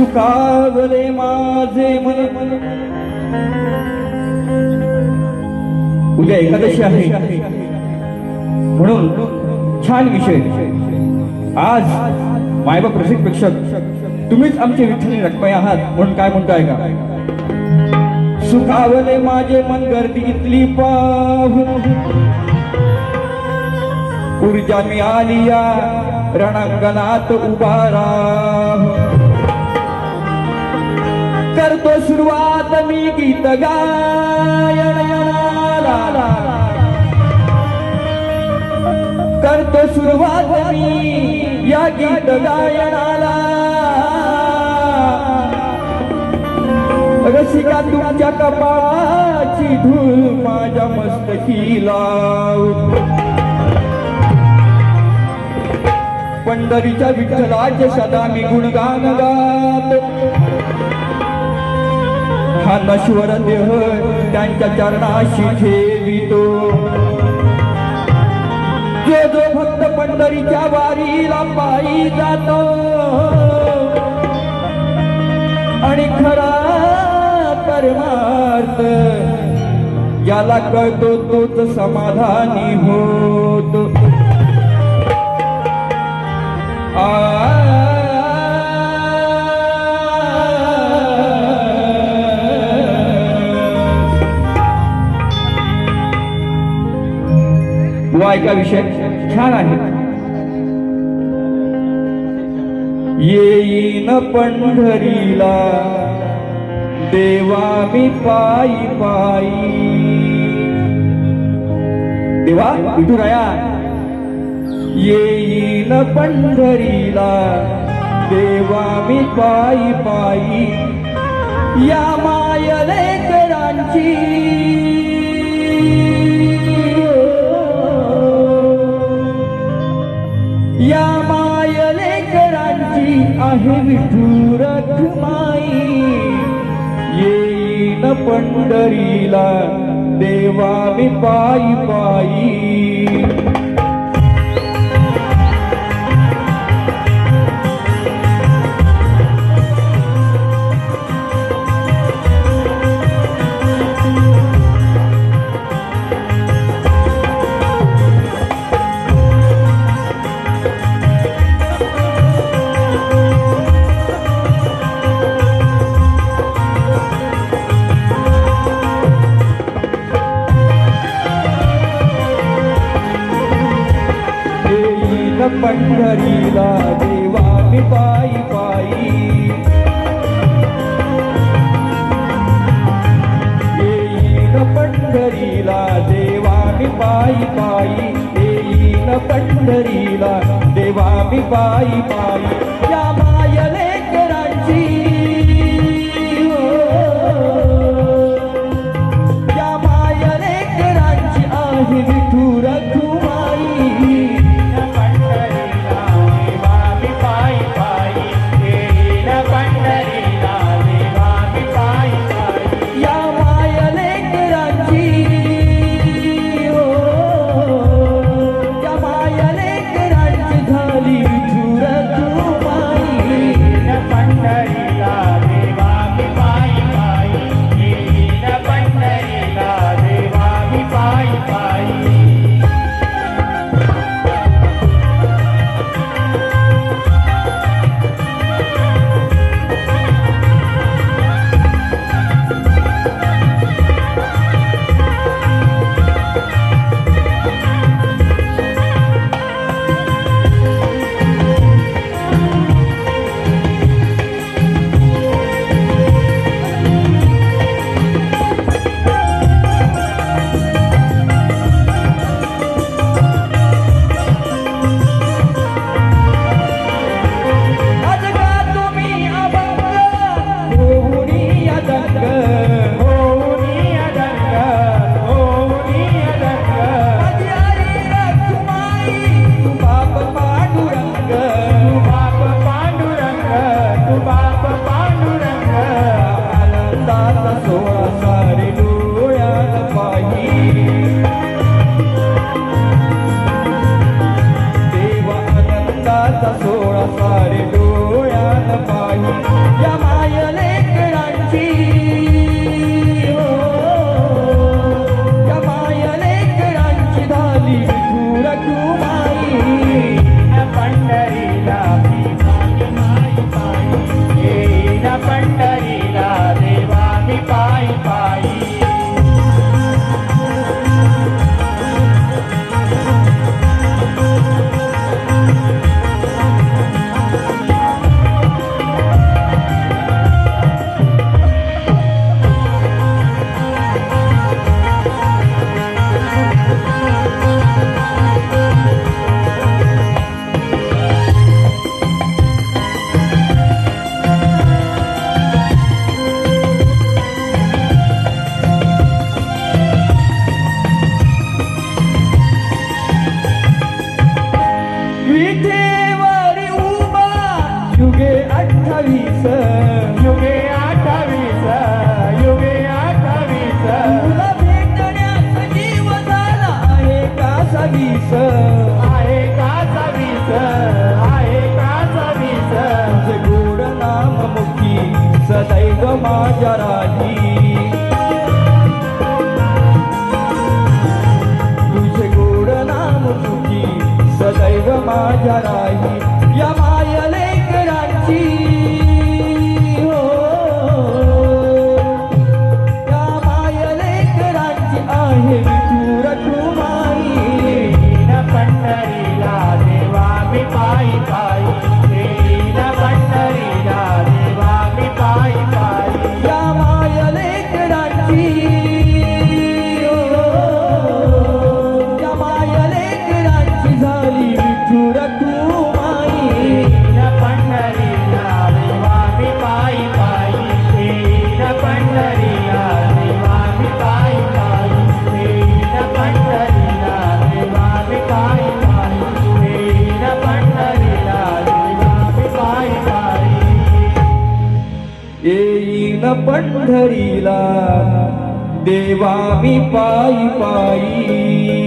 सुखावले माझे मन. उद्या एकादशी आहे. म्हणून छान विषय. आज मायबाप प्रसिद्ध प्रेक्षक तुम्हीच आमचे विठ्ठल रक्मय आहात म्हणून काय म्हणताय का? सुखावले माझे मन गर्दी इथली पाहून. ऊर्जा मिळाली या रणांगणात उभा राहून. करतो सुरुवात मी गीत गायनाला करतो सुरुवात मी या गीत गायनाला. रसिका तुमच्या कपाळाची धूळ माझ्या मस्तकी लाव. पंढरीच्या विठ्ठलाचे सदा मी गुणगान गात. ज्ञानेश्वर देह त्यांच्या चरणाशी ठेवितो. जो जो भक्त पंढरीच्या वारीला पायी जातो आणि खरा परमार्थ ज्याला कळतो तोच समाधानी होतो. ऐका विषय. छान आहे. येईन पंढरीला देवा मी पायी पायी. देवा विठुराया येईन पंढरीला देवा मी पायी पायी. या मायले आहे विठू रखमाई येईन पंढरीला देवा मी पायी पायी. पंढरीला देवा मी पायी पायी. येईन पंढरीला देवा मी पायी पायी. येईन पंढरीला देवा मी पायी पायी. अठ्ठावीस युगे अठ्ठावीस युगे अठ्ठावीस. तुला भेटण्यास जीव भाई भाई पंढरीला देवा मी पायी पायी.